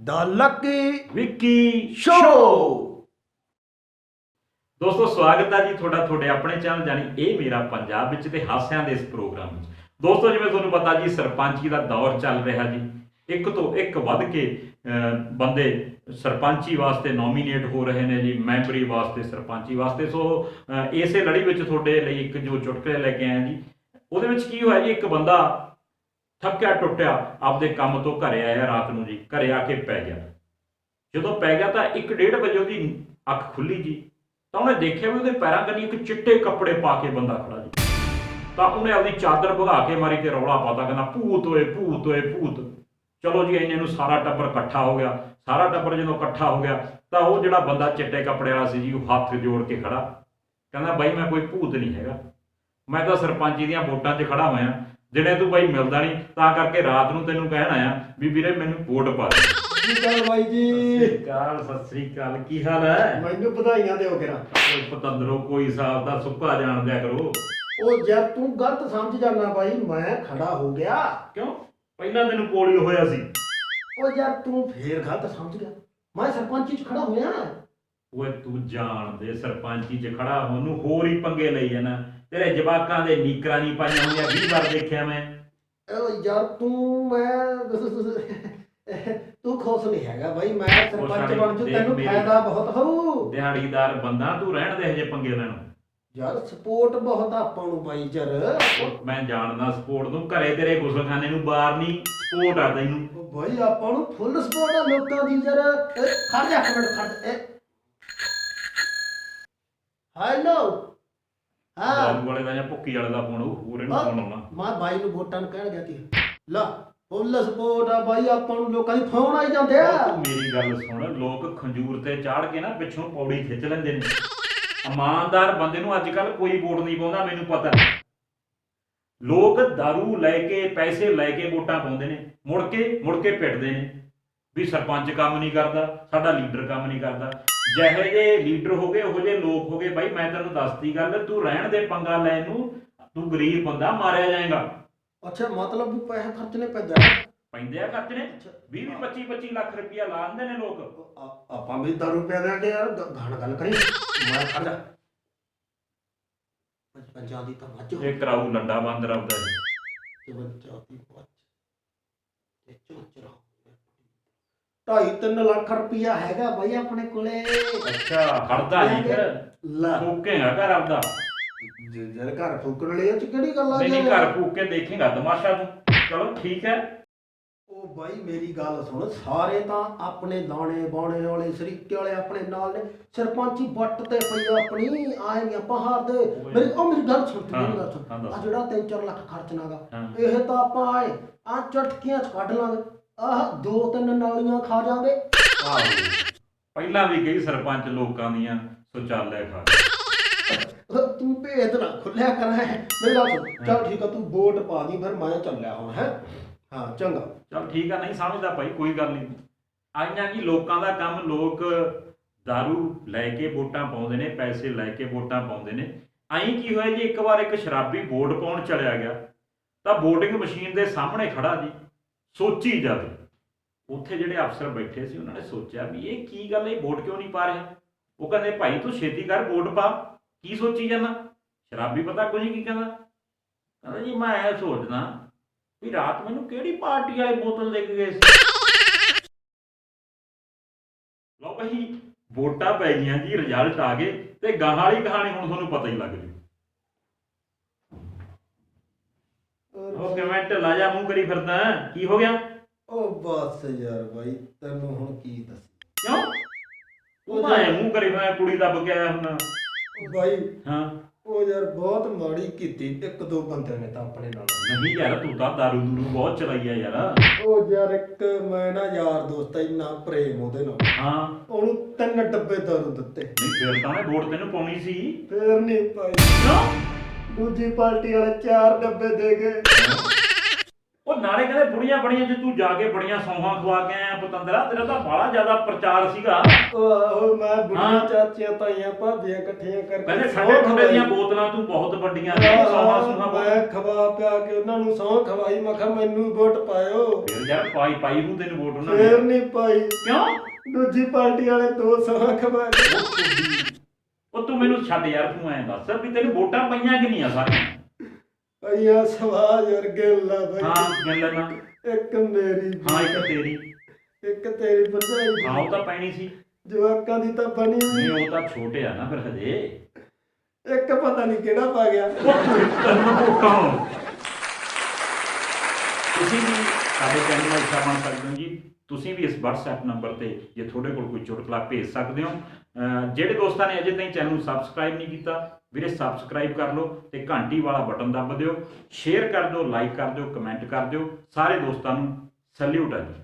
ਦਾ Lucky Vicky show ਦੋਸਤੋ ਸਵਾਗਤ ਹੈ ਜੀ ਤੁਹਾਡਾ ਤੁਹਾਡੇ ਆਪਣੇ ਚੈਨਲ ਜਾਨੀ ਇਹ ਮੇਰਾ ਪੰਜਾਬ ਵਿੱਚ ਤੇ ਹਾਸਿਆਂ ਦੇ ਇਸ ਪ੍ਰੋਗਰਾਮ ਵਿੱਚ। ਦੋਸਤੋ ਜਿਵੇਂ ਤੁਹਾਨੂੰ ਪਤਾ ਜੀ ਸਰਪੰਚੀ ਦਾ ਦੌਰ ਚੱਲ ਰਿਹਾ ਜੀ। ਇੱਕ ਤੋਂ ਇੱਕ ਵੱਧ ਕੇ ਬੰਦੇ ਸਰਪੰਚੀ ਵਾਸਤੇ ਨੋਮੀਨੇਟ ਹੋ ਰਹੇ ਨੇ ਜੀ ਮੈਂਬਰੀ ਵਾਸਤੇ ਸਰਪੰਚੀ ਵਾਸਤੇ। ਸੋ ਇਸੇ ਲੜੀ ਵਿੱਚ ਤੁਹਾਡੇ ਲਈ ਇੱਕ ਜੋ ਚੁਟਕਲੇ ਲੈ ਕੇ ਹਾਂ ਜੀ ਉਹਦੇ ਵਿੱਚ ਕੀ ਹੋਇਆ ਜੀ ਇੱਕ ਬੰਦਾ ਥੱਕਿਆ ਟੁੱਟਿਆ ਆਪਦੇ ਕੰਮ ਤੋਂ ਘਰੇ ਆਇਆ ਰਾਤ ਨੂੰ ਜੀ, ਘਰੇ ਆ ਕੇ ਪੈ ਗਿਆ। ਜਦੋਂ ਪੈ ਗਿਆ ਤਾਂ 1:30 ਵਜੇ ਉਹਦੀ ਅੱਖ ਖੁੱਲੀ ਜੀ। ਤਾਂ ਉਹਨੇ ਦੇਖਿਆ ਵੀ ਉਹਦੇ ਪੈਰਾਂ ਕੰਨੀ ਇੱਕ ਚਿੱਟੇ ਕੱਪੜੇ ਪਾ ਕੇ ਬੰਦਾ ਖੜਾ ਜੀ। ਤਾਂ ਉਹਨੇ ਆਪਦੀ ਚਾਦਰ ਭਗਾ ਕੇ ਮਾਰੀ ਤੇ ਰੌਲਾ ਪਾਤਾ, ਕਹਿੰਦਾ, ਭੂਤ ਓਏ ਭੂਤ ਓਏ, ਭੂਤ। ਚਲੋ ਜੀ, ਇੰਨੇ ਨੂੰ ਸਾਰਾ ਟੱਬਰ ਇਕੱਠਾ ਹੋ ਗਿਆ। ਸਾਰਾ ਟੱਬਰ ਜਦੋਂ ਇਕੱਠਾ ਹੋ ਗਿਆ, ਤਾਂ ਉਹ ਜਿਹੜਾ ਬੰਦਾ ਚਿੱਟੇ ਕੱਪੜੇ ਵਾਲਾ ਸੀ ਜੀ, ਉਹ ਹੱਥ ਜੋੜ ਕੇ ਖੜਾ। ਕਹਿੰਦਾ, ਬਾਈ, ਮੈਂ ਕੋਈ ਭੂਤ ਨਹੀਂ ਹੈਗਾ। ਮੈਂ ਤਾਂ ਸਰਪੰਚ ਦੀਆਂ ਵੋਟਾਂ 'ਚ ਖੜਾ ਹੋਇਆ। ਜਿਹੜੇ ਤੂੰ ਬਾਈ ਮਿਲਦਾ ਨਹੀਂ ਤਾਂ ਕਰਕੇ ਰਾਤ ਨੂੰ ਤੈਨੂੰ ਕਹਿਣ ਆਇਆ ਵੀ ਵੀਰੇ ਮੈਨੂੰ ਵੋਟ ਪਾ ਦੇ। ਕੀ ਗੱਲ ਬਾਈ ਜੀ। ਅਕਾਲ ਸਤਿ ਸ੍ਰੀ ਅਕਾਲ ਕੀ ਹਾਲ ਹੈ? ਮੈਨੂੰ ਵਧਾਈਆਂ ਦਿਓ ਕਿਰਾ ਉਹ ਪਤੰਦਰੋ ਕੋਈ ਹਿਸਾਬ ਦਾ ਸੁੱਕਾ ਜਾਣ ਦਿਆ ਕਰੋ। ਉਹ ਜਦ ਤੂੰ ਗਲਤ ਸਮਝ ਜਾਣਾ ਬਾਈ ਮੈਂ ਖੜਾ ਹੋ ਗਿਆ। ਕਿਉਂ? ਪਹਿਲਾਂ ਤੈਨੂੰ ਪੋਲੀਓ ਹੋਇਆ ਸੀ। ਉਹ ਯਾਰ ਤੂੰ ਫੇਰ ਗਲਤ ਸਮਝ ਗਿਆ। ਮੈਂ ਸਰਪੰਚੀ ਚ ਖੜਾ ਹੋਇਆ। ਓਏ ਤੂੰ ਜਾਣਦੇ ਸਰਪੰਚੀ 'ਚ ਖੜਾ ਹੋਣ ਨੂੰ ਹੋਰ ਹੀ ਪੰਗੇ ਲਈ ਜਾਣਾ ਤੇਰੇ ਜਵਾਕਾਂ ਦੇ ਨੀਕਰਾਂ ਨਹੀਂ ਪਾਈਆਂ ਹੋਈਆਂ 20 ਵਾਰ ਦੇਖਿਆ ਮੈਂ। ਉਹ ਯਾਰ ਤੂੰ ਮੈਂ ਤੂੰ ਖੁਸ਼ ਨਹੀਂ ਹੈਗਾ ਬਾਈ ਮੈਂ ਸਰਪੰਚ ਬਣ ਜੂ ਤੈਨੂੰ ਫਾਇਦਾ ਬਹੁਤ ਹੋਊ। ਦਿਹਾੜੀਦਾਰ ਬੰਦਾ ਤੂੰ ਰਹਿਣ ਦੇ ਹਜੇ ਪੰਗੇ ਲੈਣ ਯਾਰ ਸਪੋਰਟ ਬਹੁਤ ਆਪਾਂ ਨੂੰ ਬਾਈ ਜਰ ਮੈਂ ਜਾਣਦਾ ਸਪੋਰਟ ਨੂੰ ਘਰੇ ਤੇਰੇ ਗੁਸਲਖਾਨੇ ਨੂੰ ਬਾਹਰ ਨਹੀਂ ਸਪੋਰਟ ਆ ਤੈਨੂੰ। ਬਾਈ ਆਪਾਂ ਨੂੰ ਫੁੱਲ ਸਪੋਰਟ ਆ ਲੋਕਾਂ ਦੀ ਜਰ ਖੜ ਜਾ ਇੱਕ ਮਿੰਟ ਖੜ ਹੈਲੋ ਹਾਂ ਬਾਬੂ ਵਾਲੇ ਦਾ ਜਾਂ ਭੁੱਕੀ ਵਾਲੇ ਦਾ ਫੋਨ ਹੋਰ ਇਹਨੂੰ। ਫੋਨ ਆਉਣਾ ਮੈਂ ਬਾਈ ਨੂੰ ਵੋਟਾਂ ਨੂੰ ਕਹਿਣ ਗਿਆ ਸੀ। ਲਾ ਫੁੱਲ ਸਪੋਰਟ ਆ ਬਾਈ ਆਪਾਂ ਨੂੰ ਲੋਕਾਂ ਦੀ ਫੋਨ ਆਈ ਜਾਂਦੇ ਆ। ਉਹ ਤੂੰ ਮੇਰੀ ਗੱਲ ਸੁਣ ਲੋਕ ਖੰਜੂਰ ਤੇ ਚਾੜ ਕੇ ਨਾ ਪਿੱਛੋਂ ਪੌੜੀ ਖਿੱਚ ਲੈਂਦੇ ਨੇ। ਇਮਾਨਦਾਰ ਬੰਦੇ ਨੂੰ ਅੱਜ ਕੱਲ ਕੋਈ ਵੋਟ ਨਹੀਂ ਪਾਉਂਦਾ ਮੈਨੂੰ ਪਤਾ। ਲੋਕ दारू ਲੈ ਕੇ ਪੈਸੇ ਲੈ ਕੇ ਵੋਟਾਂ ਪਾਉਂਦੇ ਨੇ। ਮੁੜ ਕੇ ਮੁੜ ਕੇ ਪਿੱਟਦੇ ਨੇ। ਵੀ ਸਰਪੰਚ ਕੰਮ ਨਹੀਂ ਕਰਦਾ ਸਾਡਾ ਲੀਡਰ ਕੰਮ ਨਹੀਂ ਕਰਦਾ। ਜਿਹੇ ਜੇ ਲੀਡਰ ਹੋ ਗਏ ਉਹੋ ਜੇ ਲੋਕ ਹੋ ਗਏ। ਬਾਈ ਮੈਂ ਤੈਨੂੰ ਦੱਸਦੀ ਗੱਲ ਤੂੰ ਰਹਿਣ ਦੇ ਪੰਗਾ ਲੈਣ ਨੂੰ ਤੂੰ ਗਰੀਬ ਬੰਦਾ ਮਾਰਿਆ ਜਾਏਗਾ। ਅੱਛਾ ਮਤਲਬ ਪੈਸੇ ਖਰਚਣੇ ਪੈਂਦੇ ਪੈਂਦੇ ਆ ਖਰਚਣੇ? 20 25 25 ਲੱਖ ਰੁਪਇਆ ਲਾ ਦਿੰਦੇ ਨੇ ਲੋਕ। ਆਪਾਂ ਵੀ ਦਾਰੂ ਪਿਆ ਦਿਆਂਗੇ ਯਾਰ ਗ- ਗਾਣ ਗੱਲ ਕਰੀ? ਮੈਂ ਜਾ। ਪੰਜਾਂ ਦੀ ਤਾਂ ਮੱਝ ਹੋ। ਇਹ ਕਰਾਊ ਲੰਡਾ ਬਾਂਦਰ ਆਉਂਦਾ ਜੀ ਚਵੰਜਾ ਦੀ ਮੱਝ। ਤੇ ਚੋਚਰਾ ਢਾਈ ਤਿੰਨ ਲੱਖ ਰੁਪਇਆ ਹੈਗਾ ਬਾਈ ਆਪਣੇ ਕੋਲੇ। ਅੱਛਾ ਖੜਦਾ ਨਹੀਂ ਫਿਰ। ਲੈ। ਫੂਕੇਗਾ ਘਰ ਆਪਦਾ। ਜੇ ਜਰ ਘਰ ਫੂਕਣ ਵਾਲੇ ਇਹ ਚ ਕਿਹੜੀ ਗੱਲ ਆ ਨਹੀਂ ਨਹੀਂ ਯਾਰ? ਘਰ ਫੂਕ ਕੇ ਦੇਖੇਗਾ ਤਮਾਸ਼ਾ ਤੂੰ। ਚਲੋ ਠੀਕ ਹੈ। ਉਹ ਬਾਈ ਮੇਰੀ ਗੱਲ ਸੁਣ ਸਾਰੇ ਤਾਂ ਆਪਣੇ ਦਾਣੇ ਬਾਣੇ ਵਾਲੇ ਸਰੀਕੇ ਵਾਲੇ ਆਪਣੇ ਨਾਲ ਨੇ। ਸਰਪੰਚੀ ਵੱਟ ਤੇ ਪਈ ਆ ਆਪਣੀ ਆਏ ਨਹੀਂ ਆਪਾਂ ਹਾਰਦੇ ਮੇਰੀ ਉਹ ਮੇਰੀ ਗੱਲ ਸੁਣ ਤੂੰ ਮੇਰੀ ਗੱਲ ਸੁਣ। ਹਾਂ ਦੱਸ। ਆ ਜਿਹੜਾ 3-4 ਲੱਖ ਖਰਚਣਾਗਾ ਹਾਂ। ਇਹ ਤਾਂ ਆਪਾਂ ਆਏ ਆ ਚਟਕੀਆਂ ਚ ਕੱਢ ਲਾਂਗੇ। ਆਹ ਦੋ ਤਿੰਨ ਨਾਲੀਆਂ ਖਾ ਆਹੋ। ਪਹਿਲਾਂ ਵੀ ਕਈ ਸਰਪੰਚ ਲੋਕਾਂ ਦੀਆਂ ਸੁਚਾਲਿਆ ਖਾ ਤੂੰ ਭੇਦ ਨਾ ਖੁੱਲਿਆ ਕਰ ਹੈ। ਮੇਰੀ ਗੱਲ ਸੁਣ। ਚੱਲ ਠੀਕ ਆ ਤੂੰ ਵੋਟ ਪਾ ਦੀ ਫਿਰ ਮੈਂ ਚੱਲਿਆ ਹੁਣ ਹੈ। ਹਾਂ ਚੰਗਾ। ਚਲ ਠੀਕ ਆ ਨਹੀਂ ਸਮਝਦਾ ਭਾਈ ਕੋਈ ਗੱਲ ਨਹੀਂ। ਆਈਆਂ ਕੀ ਲੋਕਾਂ ਦਾ ਕੰਮ ਲੋਕ दारू ਲੈ ਕੇ ਵੋਟਾਂ ਪਾਉਂਦੇ ਨੇ ਪੈਸੇ ਲੈ ਕੇ ਵੋਟਾਂ ਪਾਉਂਦੇ ਨੇ। ਆਈ ਕੀ ਹੋਇਆ ਜੀ ਇੱਕ ਵਾਰ ਇੱਕ ਸ਼ਰਾਬੀ ਵੋਟ ਪਾਉਣ ਚਲਿਆ ਗਿਆ। ਤਾਂ VOTING ਮਸ਼ੀਨ ਦੇ ਸਾਹਮਣੇ ਖੜਾ ਜੀ। ਸੋਚੀ ਜਾਵੇ। ਉੱਥੇ ਜਿਹੜੇ ਅਫਸਰ ਬੈਠੇ ਸੀ, ਉਹਨਾਂ ਨੇ ਸੋਚਿਆ ਵੀ ਇਹ ਕੀ ਗੱਲ ਇਹ ਵੋਟ ਕਿਉਂ ਨਹੀਂ ਪਾ ਰਿਹਾ? ਉਹ ਕਹਿੰਦੇ, ਭਾਈ, ਤੂੰ ਛੇਤੀ ਕਰ, ਵੋਟ ਪਾ। ਕੀ ਸੋਚੀ ਜਾਂਦਾ? ਸ਼ਰਾਬੀ ਪਤਾ ਕੁਝ ਕੀ ਕਹਿੰਦਾ। ਕਹਿੰਦਾ ਜੀ, ਮੈਂ ਇਹ ਸੋਚਦਾ ਵੀ ਰਾਤ ਮੈਨੂੰ ਕਿਹੜੀ ਪਾਰਟੀ ਵਾਲੇ ਬੋਤਲ ਦੇ ਕੇ ਗਏ ਸੀ? ਲਓ ਭਾਈ, ਵੋਟਾਂ ਪੈ ਗਈਆਂ ਜੀ ਰਿਜ਼ਲਟ ਆ ਗਏ ਤੇ ਗਾਹਾਂ ਵਾਲੀ ਕਹਾਣੀ ਹੁਣ ਤੁਹਾਨੂੰ ਪਤਾ ਹੀ ਲੱਗ ਜੂ। ਉਹ ਕਿਵੇਂ ਢਿੱਲਾ ਜਾ ਮੂੰਹ ਕਰੀ ਫਿਰਦਾ ਹੈਂ? ਕੀ ਹੋ ਗਿਆ? ਉਹ ਬਸ ਯਾਰ ਬਾਈ ਤੈਨੂੰ ਹੁਣ ਕੀ ਦੱਸ? ਕਿਉਂ? ਉਹ ਤਾਂ ਐਂ ਮੂੰਹ ਕਰੀ ਫਿਰਦਾ ਕੁੜੀ ਦੱਬ ਕੇ ਆਇਆ ਹੁਣ ਉਹ ਬਾਈ ਹਾਂ। ਉਹ ਯਾਰ ਬਹੁਤ ਮਾੜੀ ਕੀਤੀ ਇੱਕ ਦੋ ਬੰਦਿਆਂ ਨੇ ਤਾਂ ਆਪਣੇ ਨਾਲ। ਨਹੀਂ ਯਾਰ ਤੂੰ ਤਾਂ ਦਾਰੂ ਦੂਰੂ ਬਹੁਤ ਚਲਾਈ ਆ ਯਾਰ। ਉਹ ਯਾਰ ਇੱਕ ਮੈਂ ਨਾ ਯਾਰ ਦੋਸਤ ਆ, ਇੰਨਾ ਪ੍ਰੇਮ ਉਹਦੇ ਨਾਲ। ਹਾਂ। ਉਹਨੂੰ ਤਿੰਨ ਡੱਬੇ ਦਾਰੂ ਦਿੱਤੇ। ਨਹੀਂ ਫਿਰ ਤਾਂ ਮੈਂ ਵੋਟ ਤੈਨੂੰ ਪਾਉਣੀ ਸੀ। ਫੇਰ ਨਹੀਂ ਪਾਈ। ਕਿਉਂ? ਦੂਜੀ ਪਾਰਟੀ ਵਾਲੇ ਚਾਰ ਡੱਬੇ ਦੇ ਗਏ ਉਹ ਨਾਲੇ ਕਹਿੰਦੇ ਬੁੜੀਆਂ ਬੜੀਆਂ ਜੇ ਤੂੰ ਜਾ ਕੇ ਬੜੀਆਂ ਸੌਹਾਂ ਖਵਾ ਕੇ ਆਇਆ ਪਤੰਦਰਾ ਤੇਰਾ ਤਾਂ ਬੜਾ ਜ਼ਿਆਦਾ ਪ੍ਰਚਾਰ ਸੀਗਾ। ਉਹ ਆਹੋ ਮੈਂ ਬੁੜੀਆਂ। ਚਾਚੀਆਂ ਤਾਈਆਂ ਭਾਬੀਆਂ ਇਕੱਠੀਆਂ ਕਰਕੇ ਸਹੁੰ ਠੰਡੇ ਠੰਡੇ ਦੀਆਂ। ਬੋਤਲਾਂ ਤੂੰ ਬਹੁਤ ਵੱਡੀਆਂ ਨੇ ਸੌਹਾਂ ਸੌਹਾਂ ਮੈਂ ਖਵਾ ਪਿਆ ਕੇ ਉਹਨਾਂ ਨੂੰ ਸੌਂ ਖਵਾਈ ਮੈਂ ਕਿਹਾ ਮੈਨੂੰ ਵੋਟ ਪਾਇਓ। ਫਿਰ ਯਾਰ ਪਾਈ ਪਾਈ ਨੂੰ ਤੈਨੂੰ ਵੋਟ ਉਹਨਾਂ ਫੇਰ ਨੇ ਨਹੀਂ ਪਾਈ। ਕਿਉਂ? ਦੂਜੀ ਪਾਰਟੀ ਵਾਲੇ ਦੋ ਸੌਂ ਖਵਾ ਕੇ। ਉਹ ਤੂੰ ਮੈਨੂੰ ਛੱਡ ਯਾਰ ਤੂੰ ਐਂ ਦੱਸ ਵੀ ਤੈਨੂੰ ਵੋਟਾਂ ਪਈਆਂ ਕਿ ਨਹੀਂ ਆ ਸਾਰੀਆਂ? ਪਈਆਂ ਸਵਾਜ ਵਰਗੇ ਲਾ ਹਾਂ ਬਈ ਗੱਲ ਨਾ। ਇੱਕ ਮੇਰੀ ਹਾਂ ਇੱਕ ਤੇਰੀ। ਇੱਕ ਤੇਰੀ ਭਰਜਾਈ ਹਾਂ ਉਹ ਤਾਂ ਪੈਣੀ ਸੀ। ਜਵਾਕਾਂ ਦੀ ਤਾਂ ਬਣੀ ਨਹੀਂ ਹੋਈ ਉਹ ਤਾਂ ਛੋਟੇ ਆ ਨਾ ਫਿਰ ਹਜੇ। ਇੱਕ ਪਤਾ ਨਹੀਂ ਕਿਹੜਾ ਪਾ ਗਿਆ। ਤੈਨੂੰ ਵੋਟਾਂ ਤੁਸੀਂ ਵੀ ਸਾਡੇ ਚੈਨਲ ਦਾ ਹਿੱਸਾ ਬਣ ਸਕਦੇ ਹੋ ਜੀ। ਤੁਸੀਂ ਵੀ ਇਸ WhatsApp ਨੰਬਰ ਤੇ ਜੇ ਤੁਹਾਡੇ ਕੋਲ ਕੋਈ ਚੁਟਕਲਾ ਭੇਜ ਸਕਦੇ ਹੋ। ਜਿਹੜੇ ਦੋਸਤਾਂ ਨੇ ਅਜੇ ਤਾਈਂ ਚੈਨਲ ਨੂੰ ਸਬਸਕ੍ਰਾਈਬ ਨਹੀਂ ਕੀਤਾ, ਵੀਰੇ ਸਬਸਕ੍ਰਾਈਬ ਕਰ ਲਓ ਤੇ ਘੰਟੀ ਵਾਲਾ ਬਟਨ ਦੱਬ ਦਿਓ। ਸ਼ੇਅਰ ਕਰ ਦਿਓ ਲਾਈਕ ਕਰ ਦਿਓ ਕਮੈਂਟ ਕਰ ਦਿਓ। ਸਾਰੇ ਦੋਸਤਾਂ ਨੂੰ ਸੈਲਿਊਟ ਹੈ ਜੀ।